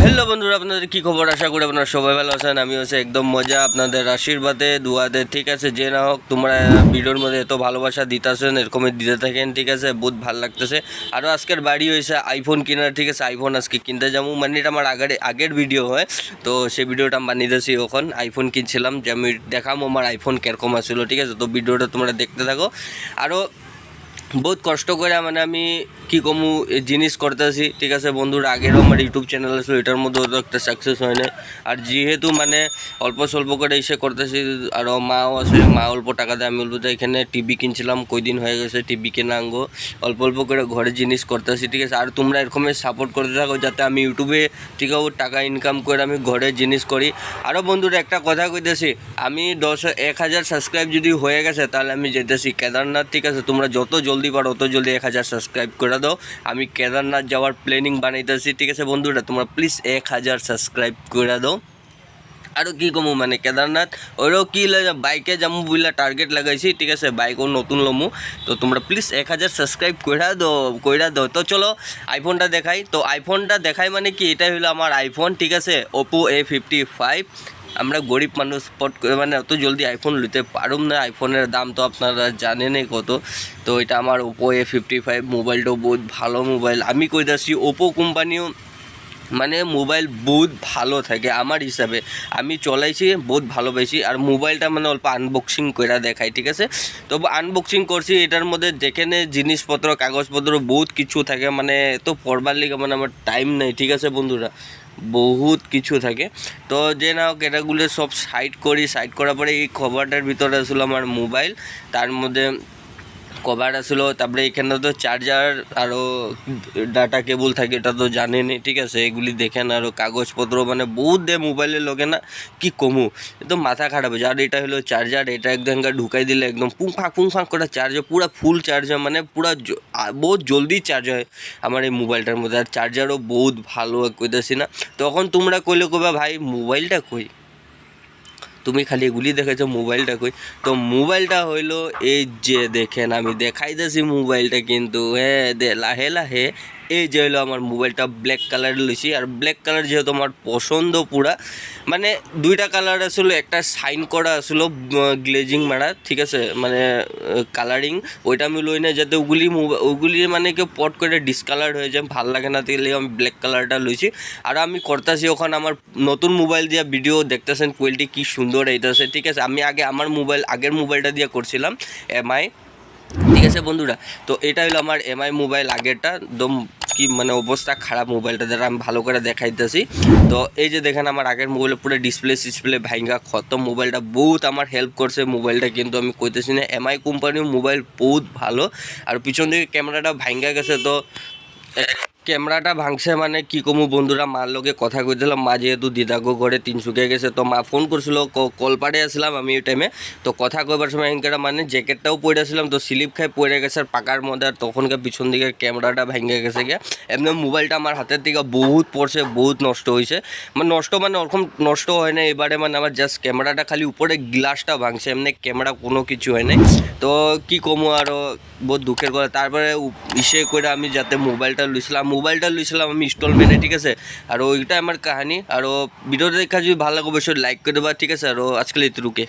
Hello বন্ধুরা, আপনাদের কি খবর? আশা করি আপনারা সবাই ভালো আছেন। আমি হচ্ছে একদম মজা। আপনাদের আশীর্বাদে, দুয়াতে, ঠিক আছে? যে না হোক, তোমরা ভিডিওর মধ্যে এত ভালোবাসা দিতেছেন, এরকমই দিতে থাকেন, ঠিক আছে? বহুত ভালো লাগতেছে। আরও আজকের বাড়ি হয়েছে আইফোন কেনার, ঠিক আছে? আইফোন আজকে কিনতে যাব। মানে এটা আমার আগের আগের ভিডিও হয়। তো সেই ভিডিওটা আমি বানিয়ে দিয়েছি এখন। আইফোন কিনছিলাম, যে আমি দেখাম আমার আইফোন কীরকম আসছিল ঠিক আছে? তো ভিডিওটা তোমরা দেখতে থাকো। আরও বহুত কষ্ট করে মানে আমি কি কমু জিনিস করতেছি। ঠিক আছে বন্ধুরা, আগেরও আমার ইউটিউব চ্যানেল আছে, এটার মধ্যে একটা সাকসেস হয় না আর যেহেতু মানে অল্প স্বল্প করে এসে করতেছি আর মাও আছে, মা অল্প টাকা দেয়, আমি যে এখানে টিভি কিনছিলাম, কয়দিন হয়ে গেছে টিভি কেনা আঙ্গো। অল্প অল্প করে ঘরে জিনিস করতেছি, ঠিক আছে। আর তোমরা এরকমের সাপোর্ট করতে থাকো, যাতে আমি ইউটিউবে ঠিক আছে টাকা ইনকাম করে আমি ঘরে জিনিস করি। আরও বন্ধুরা একটা কথা কইতেছি, আমি দশ, এক হাজার সাবস্ক্রাইব যদি হয়ে গেছে, তাহলে আমি যেতেছি কেদারনাথ, ঠিক আছে। তোমরা যত জলদি পারো অত জলদি এক হাজার সাবস্ক্রাইব করে দাও। আমি কেদারনাথ যাওয়ার প্ল্যানিং বানাইতেছি, ঠিক আছে বন্ধুরা? তোমরা প্লিজ এক হাজার সাবস্ক্রাইব করে দাও। আৰু কি কমো মানে কেদারনাথ? ওরও কি বাইকে যামু বুলা টার্গেট লাগাইছি, ঠিক আছে? বাইকও নতুন লমু। তো তোমরা প্লিজ এক হাজার সাবস্ক্রাইব কইরা দো কইরা দাও। তো চলো আইফোনটা দেখাই। তো আইফোনটা দেখাই মানে কি? এটাই হলো আমার আইফোন ঠিক আছে? ওপো এ ফিফটি ফাইভ আমরা গরিব মানুষ স্পট করে মানে অত জলদি আইফোন নিতে পারুম না। আইফোনের দাম তো আপনারা জানেনই কত। তো এটা আমার ওপো এ ফিফটি ফাইভ মোবাইলটাও বহুত ভালো মোবাইল। আমি কইতাছি ওপো কোম্পানিও মানে মোবাইল বহুত ভালো থাকে আমার হিসাবে। আমি চলাইছি, বহুত ভালো পাইছি। আর মোবাইলটা মানে অল্প আনবক্সিং করে দেখাই, ঠিক আছে? তো আনবক্সিং করছি, এটার মধ্যে যেখানে জিনিসপত্র, কাগজপত্র বহুত কিছু থাকে। মানে তো পড়বার লিগে মানে আমার টাইম নেই, ঠিক আছে বন্ধুরা? বহুত কিছু থাকে। তো যে না হোক এটাগুলো সব সাইড করি। সাইড করার পরে এই খবরটার ভিতরে আসলো আমার মোবাইল তার মধ্যে কভার আসলো, তারপরে এখানে তো চার্জার আরও ডাটা কেবল থাকে, এটা তো জানেনই, ঠিক আছে? এগুলি দেখেন আরও কাগজপত্র মানে বহুত দে মোবাইলের লোকে না কি কমু? একদম মাথা খারাপ হয়েছে আর এটা হলো চার্জার এটা একদম ঢুকাই দিলে একদম পুং ফাঁক পুং ফাঁক করে চার্জ হয় পুরো ফুল চার্জ হয় মানে পুরো বহুত জলদি চার্জ হয় আমার এই মোবাইলটার মধ্যে। আর চার্জারও বহুত ভালো, কইতেছি না? তখন তোমরা কইলে কইবা, ভাই মোবাইলটা কই? তুমি খালি এগুলি দেখেছ মোবাইলটা কই? তো মোবাইলটা হইল এই যে দেখেন, আমি দেখাইতেছি মোবাইলটা কিন্তু হ্যাঁ লাহে লাহে এই যে হলো আমার মোবাইলটা ব্ল্যাক কালার লইছি। আর ব্ল্যাক কালার যেহেতু আমার পছন্দ পুরা মানে দুইটা কালার আসলো, একটা সাইন করা আসলো গ্লেজিং মারা, ঠিক আছে? মানে কালারিং ওইটা আমি লই না যাতে ওগুলি ওগুলি মানে কেউ পট করে ডিসকালার হয়ে যায়, ভালো লাগে না তাহলে আমি ব্ল্যাক কালারটা লইছি। আর আমি করতেছি ওখানে আমার নতুন মোবাইল দিয়ে ভিডিও দেখতেছেন কোয়ালিটি কি সুন্দর এইতেছে ঠিক আছে? আমি আগে, আমার মোবাইল, আগের মোবাইলটা দিয়ে করছিলাম এমআই ঠিক আছে বন্ধুরা, তো এটা হলো আমার এমআই মোবাইল আগেরটা। একদম কি মানে অবস্থা খারাপ মোবাইলটা দ্বারা আমি ভালো করে দেখাইতেছি। তো এই যে দেখেন আমার আগের মোবাইলে পুরো ডিসপ্লে সিসপ্লে ভাইঙ্গা খতম মোবাইলটা বহুত আমার হেল্প করছে মোবাইলটা কিন্তু আমি কইতেছি না এমআই কোম্পানির মোবাইল বহুত ভালো। আর পিছন দিকে ক্যামেরাটা ভাইঙ্গা গেছে, তো ক্যামেরাটা ভাঙছে মানে কি কমু বন্ধুরা, মার লগে কথা কইছিলাম মা যেহেতু দিদাগো ঘরে তিনশুকিয়া গেছে, তো মা ফোন করছিল কলপাড়ে আসলাম আমি ওই টাইমে তো কথা কইবার সময় এনকারা মানে জ্যাকেটটাও পরে আসলাম, তো স্লিপ খাই পড়ে গেছে আর পাকার মধ্যে আর তখনকার পিছন দিকে ক্যামেরাটা ভেঙে গেছে গিয়া। এমনি মোবাইলটা আমার হাতের থেকে বহুত পড়ছে, বহুত নষ্ট হয়েছে মানে নষ্ট মানে ওরকম নষ্ট হয় না এবারে মানে আমার জাস্ট ক্যামেরাটা খালি উপরে গ্লাসটা ভাঙছে, এমনি ক্যামেরা কোনো কিছু হয় নাই। তো কি কমু আরও বহুত দুঃখের কথা। তারপরে ইসে করে আমি যাতে মোবাইলটা লইছিলাম মোবাইলটা লইছিলাম আমি ইনস্টলমেন্টে ঠিক আছে? আর ওইটা আমার কাহিনী। আর ভিডিওটা দেখা যদি ভালো লাগে, অবশ্যই লাইক করে দেবা, ঠিক আছে? আর আজকাল এতটুকু